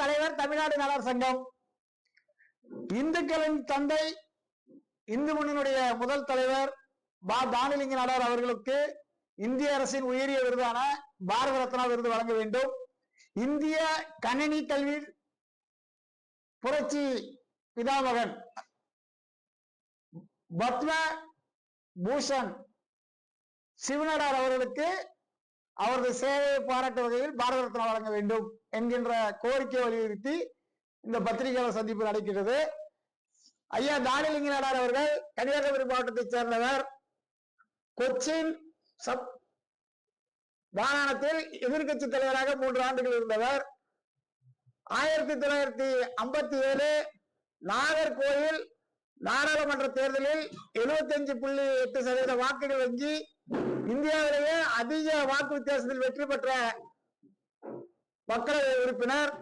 தலைவர்? தமிழ்நாடு நலர் சங்கம். இந்துக்களின் தந்தை இந்து முன்னணியுடைய முதல் தலைவர் பா. தானிலிங்க நாடார் அவர்களுக்கு இந்திய அரசின் உயரிய விருதான பாரத ரத்னா விருது வழங்க வேண்டும். இந்திய கணினி கல்வி புரட்சி பிதாமகன் பத்ம பூஷன் சிவனடார் அவர்களுக்கு அவரது சேவையை பாராட்டு வகையில் பாரத ரத்னா வழங்க வேண்டும் என்கின்ற கோரிக்கையை வலியுறுத்தி இந்த பத்திரிகையாளர் சந்திப்பு நடக்கிறது. ஐயா தானிலிங்க நாடார் அவர்கள் கன்னியாகுமரி மாவட்டத்தைச் சேர்ந்தவர். கொச்சின் சப் மாகாணத்தில் எதிர்க்கட்சி தலைவராக மூன்று ஆண்டுகள் இருந்தவர். ஆயிரத்தி தொள்ளாயிரத்தி ஐம்பத்தி ஏழு நாகர்கோயில் நாடாளுமன்ற தேர்தலில் 75.8% புள்ளி எட்டு சதவீத வாக்குகள் வங்கி இந்தியாவிலேயே அதிக வாக்கு வித்தியாசத்தில் வெற்றி பெற்ற மக்களவை உறுப்பினர்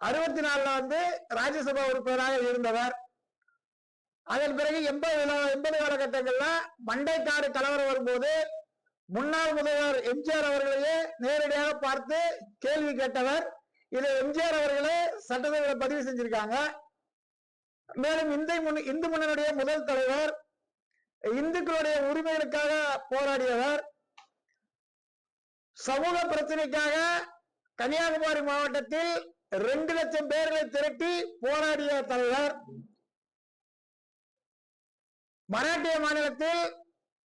அறுபத்தி நாலுல வந்து ராஜ்யசபா உறுப்பினராக இருந்தவர். அதன் பிறகு எண்பது எண்பது காலகட்டங்கள்ல மண்டைக்காடு கலவரம் வரும்போது முன்னாள் முதல்வர் எம்ஜிஆர் அவர்களையே நேரடியாக பார்த்து கேள்வி கேட்டவர். இதை எம்ஜிஆர் அவர்களே சட்டசபையில பதிவு செஞ்சிருக்காங்க. மேலும் இந்து இந்து முன்னணியுடைய முதல் தலைவர் இந்துக்களுடைய உரிமைகளுக்காக போராடியவர் சமூக பிரச்சனைக்காக கன்னியாகுமரி மாவட்டத்தில் ரெண்டு லட்சம் பேர்களை திரட்டி போராடிய தலைவர் மராட்டிய மாநிலத்தில்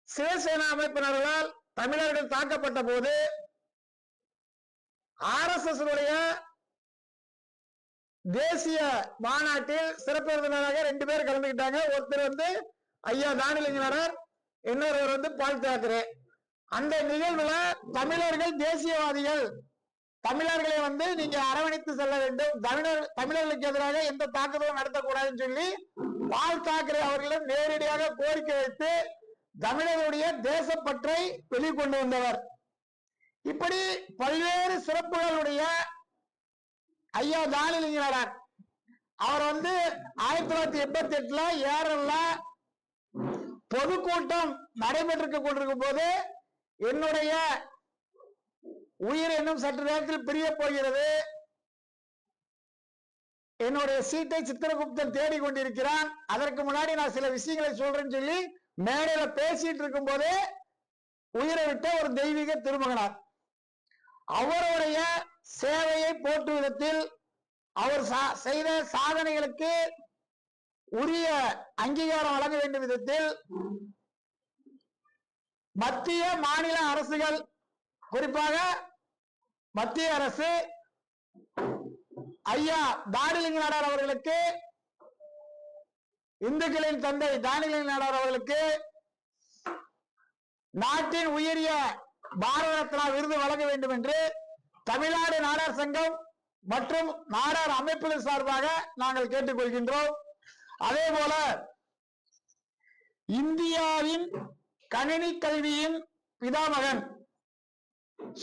சிவசேனா அமைப்பினர்களால் தமிழர்கள் தாக்கப்பட்ட போது ஆர் எஸ் எஸ் தேசிய மாநாட்டில் சிறப்பு விருந்தினராக ரெண்டு பேர் கலந்துகிட்டாங்க. ஒருத்தர் வந்து ஐயா தானிலிங்கனர் இன்னொருவர் வந்து பால் தாக்கரே அந்த நிகழ்வுல தமிழர்கள் தேசியவாதிகள். தமிழர்களை வந்து நீங்க அரவணைத்து செல்ல வேண்டும். தமிழர் தமிழர்களுக்கு எதிராக எந்த தாக்குதலும் நடத்தக்கூடாதுன்னு சொல்லி பால் தாக்கரே அவர்களிடம் நேரடியாக கோரிக்கை வைத்து தமிழருடைய தேசப்பற்றை வெளிக்கொண்டு வந்தவர். இப்படி பல்வேறு சிறப்புகளுடைய ஐயா தானிலிங்கனார் அவர் வந்து ஆயிரத்தி தொள்ளாயிரத்தி எண்பத்தி எட்டுல ஏரல்ல பொதுக்கூட்டம் நடைபெற்று கொண்டிருக்கும் போது என்னுடைய உயிர் இன்னும் சற்று நேரத்தில் பிரிய போகிறது. என்னுடைய சீட்டை சித்திரகுப்தன் தேடிக்கொண்டிருக்கிறான் அதற்கு முன்னாடி நான் சில விஷயங்களை சொல்றேன்னு சொல்லி மேடையில பேசிட்டு இருக்கும் போதே உயிரை விட்ட ஒரு தெய்வீக திருமகனார். அவருடைய சேவையை போற்று விதத்தில் அவர் சா- செய்த சாதனைகளுக்கு உரிய அங்கீகாரம் வழங்க வேண்டும் விதத்தில் மத்திய மாநில அரசுகள் குறிப்பாக மத்திய அரசு ஐயா தானிலிங்க நாடார் அவர்களுக்கு இந்துக்களின் தந்தை தானிலிங்க நாடார் அவர்களுக்கு நாட்டின் உயரிய பாரத ரத்னா விருது வழங்க வேண்டும் என்று தமிழ்நாடு நாடார் சங்கம் மற்றும் நாடார் அமைப்புகள் சார்பாக நாங்கள் கேட்டுக்கொள்கின்றோம். அதே போல இந்தியாவின் கணினி கல்வியின் பிதாமகன்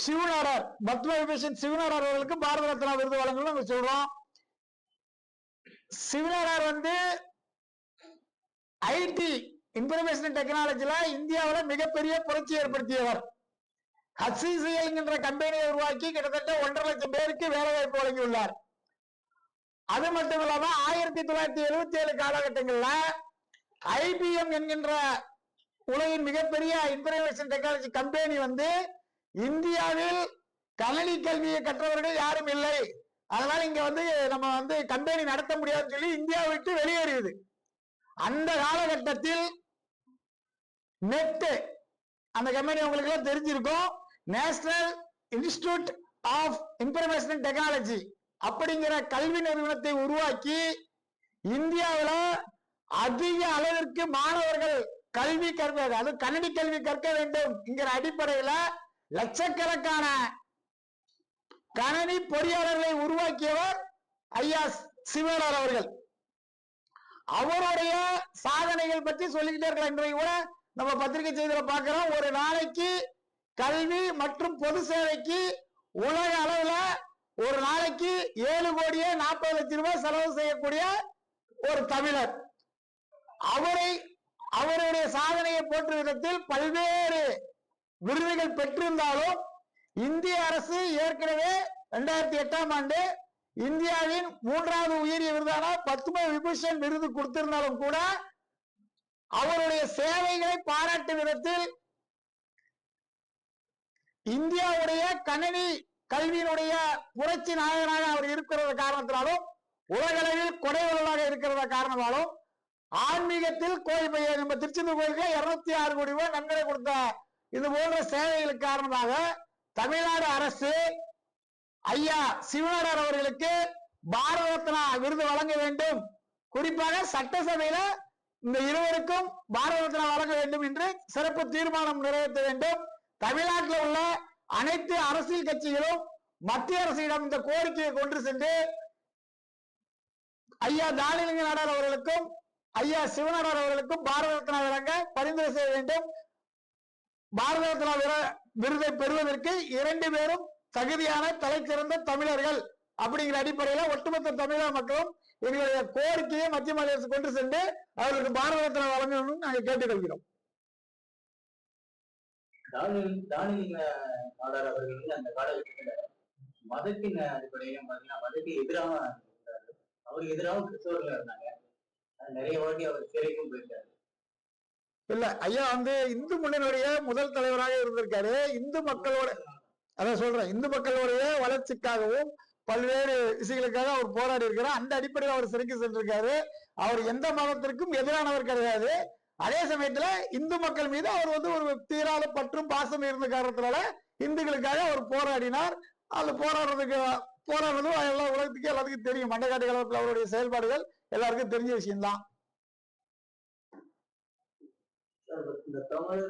சிவனாரார் பத்ம விபூஷன் சிவனாரார் அவர்களுக்கு பாரத ரத்னா விருது வழங்கணும்னு நாங்க சொல்றோம். சிவனாரார் வந்து ஐடி இன்ஃபர்மேஷன் டெக்னாலஜில இந்தியாவுல மிகப்பெரிய புரட்சி ஏற்படுத்தியவர். HCCL என்ற கம்பெனியை உருவாக்கி கிட்டத்தட்ட ஒன்றரை லட்சம் பேருக்கு வேலை வாய்ப்பு வழங்கியுள்ளார். அது மட்டும் இல்லாம ஆயிரத்தி தொள்ளாயிரத்தி எழுபத்தி ஏழு காலகட்டங்கள்ல ஐபிஎம் என்கின்ற உலகின் மிகப்பெரிய இன்ஃபர்மேஷன் டெக்னாலஜி கம்பெனி வந்து இந்தியாவில் கணினி கல்வியை கற்றவர்கள் யாரும் இல்லை. அதனால இங்க வந்து நம்ம வந்து கம்பெனி நடத்த முடியாதுன்னு சொல்லி இந்தியாவை விட்டு வெளியேறியது. அந்த காலகட்டத்தில் நெட் அந்த கம்பெனி உங்களுக்கு எல்லாம் தெரிஞ்சிருக்கும். National Institute of Information Technology. அப்படிங்கிற கல்வி நிறுவனத்தை உருவாக்கி இந்தியாவில் அதிக அளவிற்கு மாணவர்கள் கல்வி கற்க அது கணினி கல்வி கற்க வேண்டும் என்கிற அடிப்படையில லட்சக்கணக்கான கணினி பொறியாளர்களை உருவாக்கியவர் ஐயா சிவனார் அவர்கள். அவருடைய சாதனைகள் பற்றி சொல்லிக்கிட்டே இருக்கலாம். இன்றைக்கு கூட நம்ம பத்திரிகை செய்தியில பாக்குறோம் ஒரு நாளைக்கு கல்வி மற்றும் பொது சேவைக்கு உலக அளவுல ஒரு நாளைக்கு ஏழு கோடியே நாற்பது லட்சம் ரூபாய் செலவு செய்யக்கூடிய ஒரு தமிழர். அவரை அவருடைய சாதனையை போற்று விதத்தில் பல்வேறு விருதுகள் பெற்றிருந்தாலும் இந்திய அரசு ஏற்கனவே இரண்டாயிரத்தி எட்டாம் ஆண்டு இந்தியாவின் மூன்றாவது உயரிய விருதான பத்ம விபூஷன் விருது கொடுத்திருந்தாலும் கூட அவருடைய சேவைகளை பாராட்டும் விதத்தில் இந்தியாவுடைய கணினி கல்வியினுடைய புரட்சி நாயகனாக அவர் இருக்கிறத காரணத்தினாலும் உலகளவில் கொடைவர்களாக இருக்கிறத காரணமாலும் ஆன்மீகத்தில் கோயில் பையன் நம்ம திருச்செந்தூர் கோயிலுக்கு இருநூத்தி ஆறு கோடி ரூபாய் நன்கொடை கொடுத்த இது போன்ற சேவைகளுக்கு காரணமாக தமிழ்நாடு அரசு ஐயா சிவனார் அவர்களுக்கு பாரத ரத்னா விருது வழங்க வேண்டும். குறிப்பாக சட்டசபையில இந்த இருவருக்கும் பாரத ரத்னா வழங்க வேண்டும் என்று சிறப்பு தீர்மானம் நிறைவேற்ற வேண்டும். தமிழ்நாட்டில் உள்ள அனைத்து அரசியல் கட்சிகளும் மத்திய அரசிடம் இந்த கோரிக்கையை கொண்டு சென்று ஐயா தானிலிங்க நாடார் அவர்களுக்கும் ஐயா சிவநாடார் அவர்களுக்கும் பாரத ரத்னா வழங்க பரிந்துரை செய்ய வேண்டும். பாரத ரத்னா விர- விருதை பெறுவதற்கு இரண்டு பேரும் தகுதியான தலைச்சிறந்த தமிழர்கள் அப்படிங்கிற அடிப்படையில ஒட்டுமொத்த தமிழக மக்களும் எங்களுடைய கோரிக்கையை மத்திய மாநில அரசு கொண்டு சென்று அவர்களுக்கு பாரத ரத்னா வழங்கணும்னு நாங்கள் கேட்டுக்கொள்கிறோம். தானியல் தானியல் நாடார் அவர்கள் வந்து அந்த காலகட்டத்துல மதத்தின் அடிப்படையில பாத்தீங்கன்னா மதத்துக்கு எதிராக இருந்தாரு. அவருக்கு எதிராக கிறிஸ்தவர்கள் இருந்தாங்க. நிறைய வாட்டி அவர் சிறைக்கும் போயிருக்காரு. இல்ல ஐயா வந்து இந்து முன்னணியுடைய முதல் தலைவராக இருந்திருக்காரு. இந்து மக்களோட அதான் சொல்றேன். இந்து மக்களுடைய வளர்ச்சிக்காகவும் பல்வேறு விஷயங்களுக்காக அவர் போராடி இருக்கிறார். அந்த அடிப்படையில் அவர் சிறைக்கு சென்றிருக்காரு. அவர் எந்த மதத்திற்கும் எதிரானவர் கிடையாது. அதே சமயத்துல இந்து மக்கள் மீது அவர் வந்து ஒரு தீரால பற்றும் பாசம் இருந்த காரணத்தினால இந்துக்களுக்காக அவர் போராடினார். அது போராடுறதுக்கு போராடுறதும் எல்லா உலகத்துக்கு எல்லாத்துக்கும் தெரியும். மண்டகாட்டு கலப்பில் அவருடைய செயல்பாடுகள் எல்லாருக்கும் தெரிஞ்ச விஷயம்தான். இந்த தமிழ்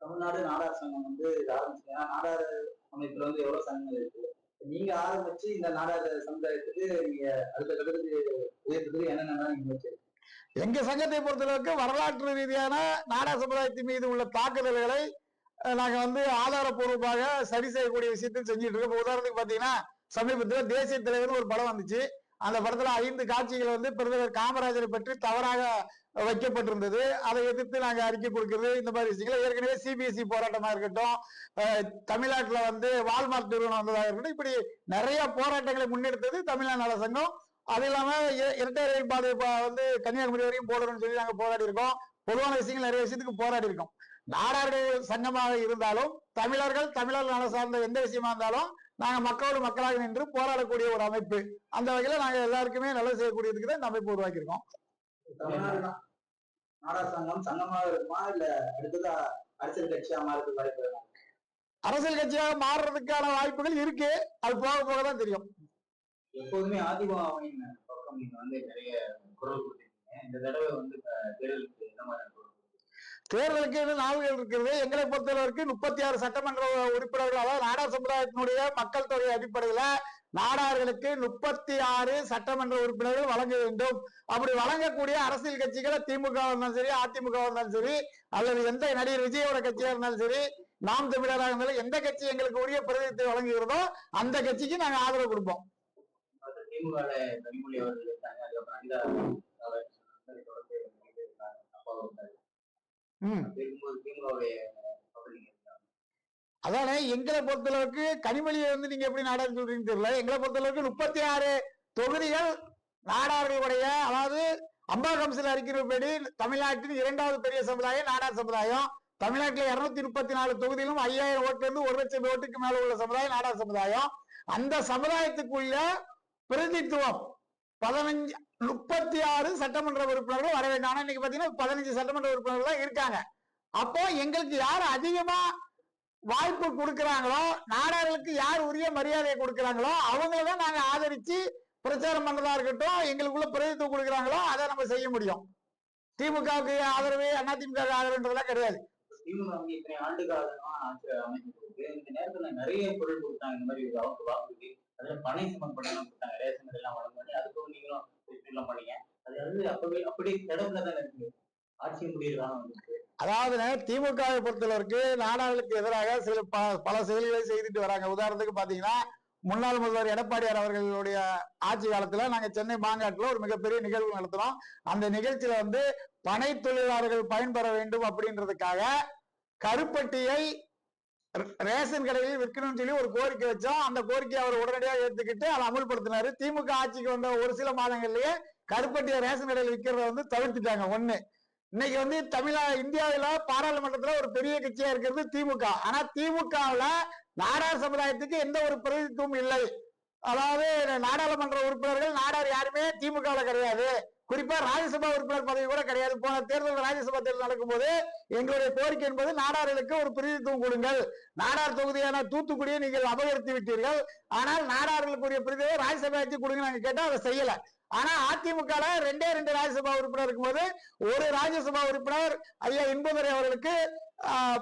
தமிழ்நாடு நாடார் சங்கம் வந்து இது ஆரம்பிச்சீங்க ஏன்னா நாடார் அமைப்புல வந்து எவ்வளவு சங்கங்கள் இருக்கு? நீங்க ஆரம்பிச்சு இந்த நாடார் சமுதாயத்துக்கு நீங்க அடுத்த கட்டத்துக்கு உயர்த்ததுக்கு என்னென்ன நீங்க வச்சிருக்கீங்க எங்க சங்கத்தை பொறுத்தளவுக்கு வரலாற்று ரீதியான நாடா சமுதாயத்தின் மீது உள்ள தாக்குதல்களை நாங்கள் நாங்க வந்து ஆதாரப்பூர்வமாக சரி செய்யக்கூடிய விஷயத்தையும் செஞ்சுட்டு இருக்கோம். உதாரணத்துக்கு பாத்தீங்கன்னா சமீபத்துல தேசிய தலைவர் ஒரு படம் வந்துச்சு. அந்த படத்துல ஐந்து காட்சிகள் வந்து பிரதமர் காமராஜரை பற்றி தவறாக வைக்கப்பட்டிருந்தது. அதை எதிர்த்து நாங்க அறிக்கை கொடுக்கிறது இந்த மாதிரி விஷயங்கள். ஏற்கனவே சிபிஎஸ்இ போராட்டமா இருக்கட்டும் தமிழ்நாட்டில் தமிழ்நாட்டுல வந்து வால்மார்ட் நிறுவனம் வந்ததாக இருக்கட்டும் இப்படி நிறைய போராட்டங்களை முன்னெடுத்தது தமிழ்நாடு நல சங்கம். அது இல்லாம இரட்டை ரயில் பாதை வந்து கன்னியாகுமரி வரைக்கும் போடணும்னு சொல்லி நாங்க போராடி இருக்கோம். பொதுவான விஷயங்கள் நிறைய விஷயத்துக்கு போராடி இருக்கோம். நாடார்கள் சங்கமாக இருந்தாலும் தமிழர்கள் தமிழர் நல சார்ந்த எந்த விஷயமா இருந்தாலும் நாங்க மக்களோடு மக்களாக நின்று போராடக்கூடிய ஒரு அமைப்பு. அந்த வகையில நாங்க எல்லாருக்குமே நல்லது செய்யக்கூடியதுக்கு தான் இந்த அமைப்பு சங்கம் சங்கமாக இருக்குமா? இல்ல அடுத்ததா அரசியல் கட்சியா மாறதுக்கு வாய்ப்பு இருக்கா? அரசியல் கட்சியாக மாறுறதுக்கான வாய்ப்புகள் இருக்கு. அது போக போக தான் தெரியும். எப்போதுமே அதிமுகவின் பக்கம் நீங்க வந்து நிறைய குரல் கொடுத்துருக்கீங்க இந்த தடவை வந்து தேர்தலுக்கு என்ன மாதிரி குரல் தேர்தலுக்கு இன்னும் நாள்கள் இருக்கிறது? எங்களை பொறுத்தளவிற்கு முப்பத்தி ஆறு சட்டமன்ற உறுப்பினர்கள் அதாவது நாடார் சமுதாயத்தினுடைய மக்கள் தொகை அடிப்படையில நாடார்களுக்கு முப்பத்தி ஆறு சட்டமன்ற உறுப்பினர்கள் வழங்க வேண்டும். அப்படி வழங்கக்கூடிய அரசியல் கட்சிகளை திமுக இருந்தாலும் சரி அதிமுக இருந்தாலும் சரி அல்லது எந்த நடிகர் விஜயோட கட்சியா இருந்தாலும் சரி நாம் தமிழராக இருந்தாலும் எந்த கட்சி எங்களுக்கு உரிய பிரதிநிதித்துவம் வழங்குகிறதோ அந்த கட்சிக்கு நாங்க ஆதரவு கொடுப்போம். திமுக கனிமொழி அவர்கள் இருக்காங்க அதுக்கப்புறம் அனிதா தொடர்ந்து. அப்பா இருக்காரு. இருக்கும்போது திமுகவுடைய. அதானே எங்களை பொறுத்தளவுக்கு கனிமொழியை வந்து நீங்க எப்படி நாடார் சொல்றீங்கன்னு தெரியல எங்களை பொறுத்தளவுக்கு முப்பத்தி ஆறு தொகுதிகள் நாடார்களுடைய அதாவது அம்பா கம்சல் அறிக்கைப்படி தமிழ்நாட்டின் இரண்டாவது பெரிய சமுதாயம் நாடார் சமுதாயம் தமிழ்நாட்டில் இருநூத்தி முப்பத்தி நாலு தொகுதியிலும் ஐயாயிரம் இருந்து ஒரு லட்சம் ஓட்டுக்கு மேல உள்ள சமுதாயம் நாடார் சமுதாயம் அந்த சமுதாயத்துக்குள்ள பிரதித்துவம் பதினஞ்சு முப்பத்தி ஆறு சட்டமன்ற உறுப்பினர்கள் வர வேண்டும். ஆனா இன்னைக்கு பாத்தீங்கன்னா பதினஞ்சு சட்டமன்ற உறுப்பினர்கள் தான் இருக்காங்க. அப்போ எங்களுக்கு யார் அதிகமா வாய்ப்பு கொடுக்குறாங்களோ நாடார்களுக்கு யார் உரிய மரியாதையை கொடுக்குறாங்களோ அவங்கள தான் நாங்க ஆதரிச்சு பிரச்சாரம் பண்றதா இருக்கட்டும் எங்களுக்குள்ள பிரதித்துவம் கொடுக்குறாங்களோ அதை நம்ம செய்ய முடியும். திமுகவுக்கு ஆதரவு அதிமுக ஆதரவுன்றதெல்லாம் கிடையாது. திமுக ஆண்டு காலமா இந்த நேரத்துல நிறைய பொருள் கொடுத்தாங்க. இந்த மாதிரி வாக்குறுதி. அதுல பனை சிமன் பண்ணலாம் கொடுத்தாங்க ரேஷன் எல்லாம் வழங்கி பண்ணி அதுக்கும் நீங்களும் எல்லாம் பண்ணீங்க. அது வந்து அப்பவே அப்படியே தடவுல தானே இருக்கு. ஆட்சி முடியலாம் அதாவது திமுகவை பொறுத்தளவுக்கு நாடாளுக்கு எதிராக சில பல செயல்களை செய்துட்டு வராங்க. உதாரணத்துக்கு பாத்தீங்கன்னா முன்னாள் முதல்வர் எடப்பாடியார் அவர்களுடைய ஆட்சி காலத்துல நாங்க சென்னை மாங்காட்டுல ஒரு மிகப்பெரிய நிகழ்வு நடத்தினோம். அந்த நிகழ்ச்சியில வந்து பனை தொழிலாளர்கள் பயன்பெற வேண்டும் அப்படின்றதுக்காக கருப்பட்டியை ரேஷன் கடையில் விற்கணும்னு சொல்லி ஒரு கோரிக்கை வச்சோம். அந்த கோரிக்கையை அவர் உடனடியாக ஏத்துக்கிட்டு அதை அமல்படுத்தினாரு. திமுக ஆட்சிக்கு வந்த ஒரு சில மாதங்கள்லயே கருப்பட்டிய ரேஷன் கடையில் விற்கிறத வந்து தவிர்த்துட்டாங்க ஒண்ணு. இன்னைக்கு வந்து தமிழா இந்தியாவில பாராளுமன்றத்துல ஒரு பெரிய கட்சியா இருக்கிறது திமுக. ஆனா திமுகவுல நாடார் சமுதாயத்துக்கு எந்த ஒரு பிரதிநிதித்துவம் இல்லை. அதாவது நாடாளுமன்ற உறுப்பினர்கள் நாடார் யாருமே திமுகவுல கிடையாது. குறிப்பா ராஜ்யசபா உறுப்பினர் பதவி கூட கிடையாது. போன தேர்தல் ராஜ்யசபா தேர்தல் நடக்கும்போது எங்களுடைய கோரிக்கை என்பது நாடார்களுக்கு ஒரு பிரதிநிதித்துவம் கொடுங்கள். நாடார் தொகுதியான தூத்துக்குடியை நீங்கள் அபகரித்து விட்டீர்கள். ஆனால் நாடார்களுக்குரிய பிரதிநிதியை ராஜ்யசபாக்கு கொடுங்க நாங்க கேட்டா அதை செய்யல. ஆனா அதிமுக ரெண்டே ரெண்டு ராஜ்யசபா உறுப்பினர் இருக்கும்போது ஒரு ராஜ்யசபா உறுப்பினர் ஐயா இன்பதுரை அவர்களுக்கு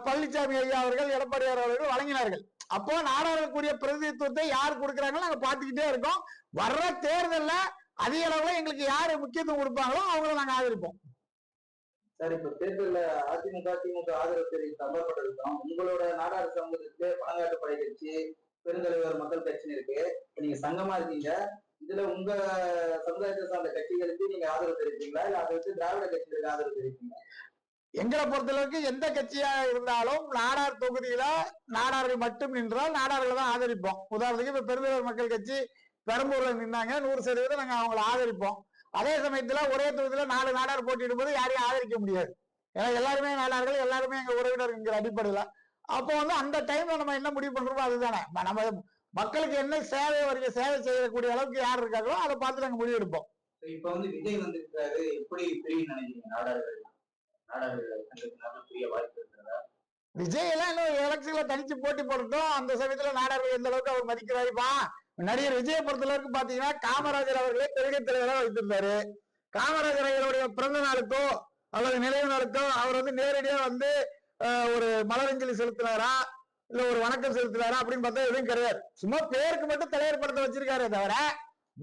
பழனிசாமி ஐயா அவர்கள் எடப்பாடி அவர்கள் வழங்கினார்கள். அப்போ நாடாளுக்குரிய பிரதிநிதித்துவத்தை யார் கொடுக்குறாங்களோ நாங்க பாத்துக்கிட்டே இருக்கோம். வர்ற தேர்தல்ல அதிக அளவுல எங்களுக்கு யாரு முக்கியத்துவம் கொடுப்பாங்களோ அவங்கள நாங்க ஆதரிப்போம். சார் இப்ப தேர்தல்ல அதிமுக திமுக ஆதரவு தெரிவித்து அமர்பட்டிருக்கோம் உங்களோட நாடார் சமூகத்துக்கு பணங்காட்டு படை கட்சி பெருந்தலைவர் மக்கள் கட்சின்னு இருக்கு. நீங்க சங்கமா இருக்கீங்க. இதுல உங்க சமுதாயத்தை சார்ந்த கட்சிகளுக்கு நீங்க ஆதரவு தெரிவிப்பீங்களா? இல்ல அதை வச்சு திராவிட கட்சிகளுக்கு ஆதரவு தெரிவிப்பீங்களா? எங்களை பொறுத்தளவுக்கு எந்த கட்சியா இருந்தாலும் நாடார் தொகுதியில நாடார்கள் மட்டும் நின்றால் நாடார்களை தான் ஆதரிப்போம். உதாரணத்துக்கு இப்ப பெருந்தலைவர் மக்கள் கட்சி பெரம்பூர்ல நின்னாங்க. நூறு சதவீதம் நாங்க அவங்களை ஆதரிப்போம். அதே சமயத்துல ஒரே தொகுதியில நாலு நாடார் போட்டியிடும் போது யாரையும் ஆதரிக்க முடியாது. ஏன்னா எல்லாருமே நாடார்கள் எல்லாருமே எங்க உறவினர்ங்கிற அடிப்படையில. அப்போ வந்து அந்த டைம்ல நம்ம என்ன முடிவு பண்றோமோ அதுதானே. நம்ம மக்களுக்கு என்ன சேவை வரைக்கும் சேவை செய்யக்கூடிய அளவுக்கு யார் இருக்காங்களோ அதை பார்த்து நாங்க முடிவு எடுப்போம் இப்ப வந்து விஜய் வந்திருக்காரு எப்படி பிரியும் நினைக்கிறீங்க? நாடார்கள். விஜய் எல்லாம் இன்னும் எலெக்ஷன்ல தனிச்சு போட்டி போடட்டும் அந்த சமயத்துல நாடார்கள் எந்த அளவுக்கு அவர் மதிக்கிறாருப்பா நடிகர் விஜய இருக்கு பாத்தீங்கன்னா காமராஜர் அவர்களே கொள்கை தலைவராக வைத்திருந்தாரு. காமராஜர் அவர்களுடைய பிறந்த நாளுக்கோ அல்லது நினைவு நாளுக்கோ அவர் வந்து நேரடியா வந்து ஒரு மலரஞ்சலி செலுத்தினாரா? இல்ல ஒரு வணக்கம் செலுத்தினாரா? அப்படின்னு பார்த்தா எதுவும் கிடையாது. சும்மா பேருக்கு மட்டும் தலைவர் படத்தை வச்சிருக்காரு தவிர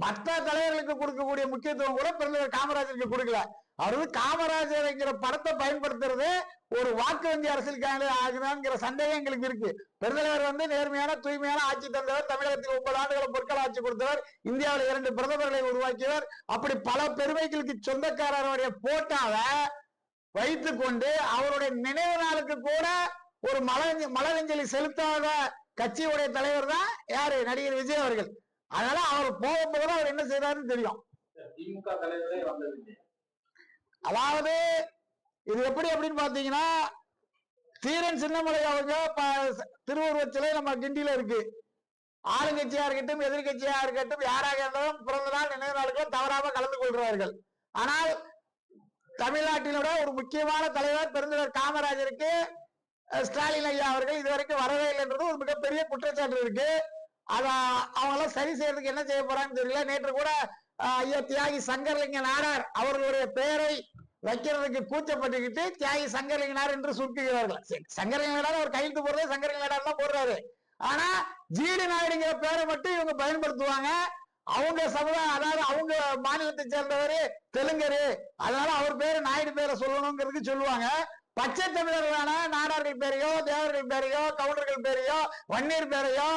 மற்ற தலைவர்களுக்கு கொடுக்கக்கூடிய முக்கியத்துவம் கூட பிறந்தவர் காமராஜருக்கு கொடுக்கல. அவரது காமராஜர்ங்கிற படத்தை பயன்படுத்துறது ஒரு வாக்கு வங்கி அரசியலுக்கான ஆகுதாங்கிற சந்தேகம் எங்களுக்கு இருக்கு. பெருந்தலைவர் வந்து நேர்மையான தூய்மையான ஆட்சி தந்தவர் தமிழகத்தில் ஒன்பது ஆண்டுகளை பொற்கால ஆட்சி கொடுத்தவர் இந்தியாவில் இரண்டு பிரதமர்களை உருவாக்கியவர். அப்படி பல பெருமைகளுக்கு சொந்தக்காரருடைய போட்டாவை வைத்துக் கொண்டு அவருடைய நினைவு நாளுக்கு கூட ஒரு மலர் மலரஞ்சலி செலுத்தாத கட்சியுடைய தலைவர் தான் யாரு? நடிகர் விஜய் அவர்கள். அதனால அவர் போகும்போது அவர் என்ன செய்யறாருன்னு தெரியும். திமுக தலைவரே வந்தது இல்லையா? அதாவது இது எப்படி அப்படின்னு பாத்தீங்கன்னா தீரன் சின்னமலை அவங்க திருவுருவச் சிலை நம்ம கிண்டியில இருக்கு. ஆளுங்கட்சியா இருக்கட்டும் எதிர்கட்சியா இருக்கட்டும் யாராக இருந்தாலும் பிறந்த நாள் நினைவு நாளுக்கு தவறாம கலந்து கொள்கிறார்கள். ஆனால் தமிழ்நாட்டினோட ஒரு முக்கியமான தலைவர் பெருந்தலைவர் காமராஜருக்கு ஸ்டாலின் ஐயா அவர்கள் இதுவரைக்கும் வரவே இல்லைன்றது ஒரு மிகப்பெரிய குற்றச்சாட்டு இருக்கு. அதை அவங்களாம் சரி செய்யறதுக்கு என்ன செய்ய போறாங்கன்னு தெரியல. நேற்று கூட ஐயோ ஐயா தியாகி சங்கர்லிங்க நாடார் அவர்களுடைய பெயரை வைக்கிறதுக்கு கூச்சப்பட்டுக்கிட்டு தியாகி சங்கரலிங்கனார் என்று சுருக்குகிறார்கள். சரி, சங்கரலிங்கனார் அவர் கையெழுத்து போடுறது சங்கரலிங்கனார் தான் போடுறாரு. ஆனா ஜீடு நாயுடுங்கிற பேரை மட்டும் இவங்க பயன்படுத்துவாங்க. அவங்க சமுதாயம் அதாவது அவங்க மாநிலத்தை சேர்ந்தவர் தெலுங்கரு. அதனால அவர் பேரு நாயுடு பேரை சொல்லணுங்கிறதுக்கு சொல்லுவாங்க. பச்சை தமிழர்களான நாடார்கள் பேரையோ தேவர்கள் பேரையோ கவுண்டர்கள் பேரையோ வன்னியர் பேரையோ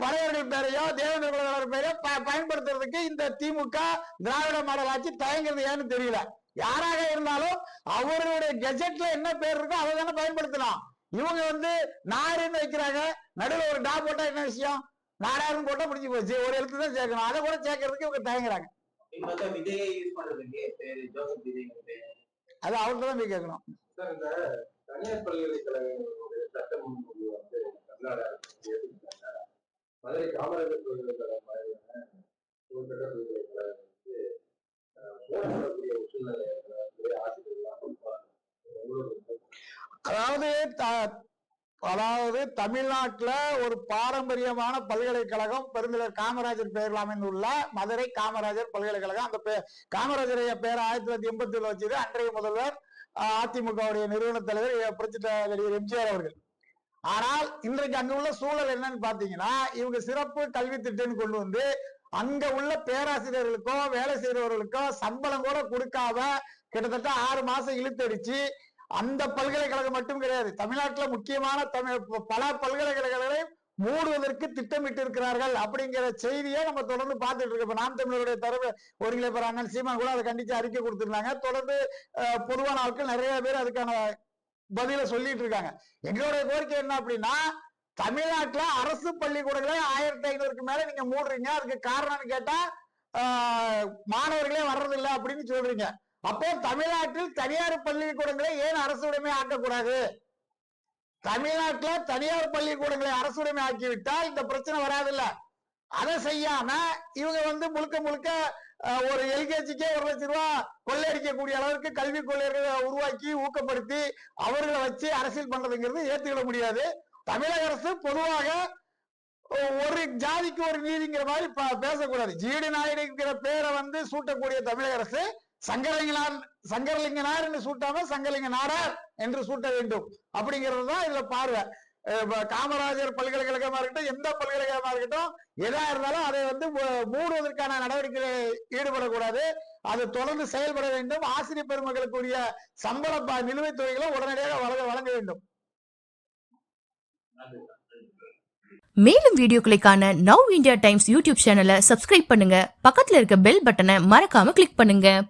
பழையர்கள் பேரையோ தேவேந்திர குலவேலர் பேரையோ ப- பயன்படுத்துறதுக்கு இந்த திமுக திராவிட மாடல் ஆட்சி தயங்குறது ஏன்னு தெரியல. யாராக இருந்தாலும் அவர்களுடைய கெஜெட்ல என்ன பேர் இருக்கோ அதை தானே பயன்படுத்தலாம் இவங்க வந்து நாருன்னு வைக்கிறாங்க. நடுவில் ஒரு டா போட்டா என்ன விஷயம்? நாடாருன்னு போட்டா முடிஞ்சு போச்சு. ஒரு எழுத்து தான் சேர்க்கணும். அதை கூட சேர்க்கறதுக்கு இவங்க தயங்குறாங்க. அது அவர்கிட்ட தான் போய் கேட்கணும். தனியார் பல்கலைக்கழகங்களுடைய சட்டம் வந்து கர்நாடகா மதுரை காமராஜர் கோயிலுக்கான மாதிரியான வந்து ஒரு சூழ்நிலை அதாவது த- அதாவது தமிழ்நாட்டுல ஒரு பாரம்பரியமான பல்கலைக்கழகம் பெருந்தலைவர் காமராஜர் பெயரில் அமைந்துள்ள மதுரை காமராஜர் பல்கலைக்கழகம். அந்த பே- காமராஜருடைய பேர் ஆயிரத்தி தொள்ளாயிரத்தி எண்பத்தி ஏழு வச்சது அன்றைய முதல்வர் அஹ், அதிமுகவுடைய நிறுவன தலைவர் எ- புரட்சி எம்ஜிஆர் அவர்கள். ஆனால் இன்றைக்கு அங்க உள்ள சூழல் என்னன்னு பாத்தீங்கன்னா இவங்க சிறப்பு கல்வி திட்டம் கொண்டு வந்து அங்க உள்ள பேராசிரியர்களுக்கோ வேலை செய்யறவர்களுக்கோ சம்பளம் கூட கொடுக்காம கிட்டத்தட்ட ஆறு மாசம் இழுத்தடிச்சு அந்த பல்கலைக்கழகம் மட்டும் கிடையாது தமிழ்நாட்டுல முக்கியமான தமிழ் பல பல்கலைக்கழகங்களை மூடுவதற்கு திட்டமிட்டு இருக்கிறார்கள் அப்படிங்கிற செய்தியை நம்ம தொடர்ந்து பார்த்துட்டு இருக்கோம். இப்ப நாம் தமிழருடைய தரவு ஒருங்கிணைப்பர் அண்ணன் சீமான் கூட அதை கண்டிச்சு அறிக்கை கொடுத்திருந்தாங்க. தொடர்ந்து பொதுவான ஆட்கள் நிறைய பேர் அதுக்கான பதில சொல்லிட்டு இருக்காங்க. எங்களுடைய கோரிக்கை என்ன அப்படின்னா தமிழ்நாட்டுல அரசு பள்ளிக்கூடங்களே ஆயிரத்தி ஐநூறுக்கு மேல நீங்க மூடுறீங்க. அதுக்கு காரணம்னு கேட்டா மாணவர்களே வர்றதில்ல அப்படின்னு சொல்றீங்க. அப்போ தமிழ்நாட்டில் தனியார் பள்ளிக்கூடங்களை ஏன் அரசு உடைமை ஆக்கக்கூடாது? தமிழ்நாட்டில் தனியார் பள்ளிக்கூடங்களை அரசு உடைமை ஆக்கிவிட்டால் இந்த பிரச்சனை வராதில்லை. அதை செய்யாம இவங்க வந்து முழுக்க முழுக்க ஒரு எல்கேஜிக்கே ஒரு லட்சம் ரூபா கொள்ளையடிக்கக்கூடிய அளவுக்கு கல்வி கொள்ளையர்களை உருவாக்கி ஊக்கப்படுத்தி அவர்களை வச்சு அரசியல் பண்றதுங்கிறது ஏத்துக்கிட முடியாது. தமிழக அரசு பொதுவாக ஒரு ஜாதிக்கு ஒரு நீதிங்கிற மாதிரி பேசக்கூடாது. ஜீடு நாயுடுங்கிற பேரை வந்து சூட்டக்கூடிய தமிழக அரசு சங்கரலிங்கனார் சங்கரலிங்கனார் என்று சூட்டாம சங்கரலிங்க நாடார் என்று சூட்ட வேண்டும். அப்படிங்கிறது தான் இதுல பார்வை. காமராஜர் பல்கலைக்கழகமா இருக்கட்டும் எந்த பல்கலைக்கழகமா இருக்கட்டும் எதா இருந்தாலும் அதை வந்து மூடுவதற்கான நடவடிக்கைகளை ஈடுபடக்கூடாது. அது தொடர்ந்து செயல்பட வேண்டும். ஆசிரியர் பெருமக்களுக்குரிய சம்பள நிலுவைத் தொகைகளை உடனடியாக வழங்க வழங்க வேண்டும். மேலும் வீடியோக்களுக்கான நவ் இந்தியா டைம்ஸ் யூடியூப் சேனலை சப்ஸ்கிரைப் பண்ணுங்க. பக்கத்துல இருக்க பெல் பட்டனை மறக்காம கிளிக் பண்ணுங்க.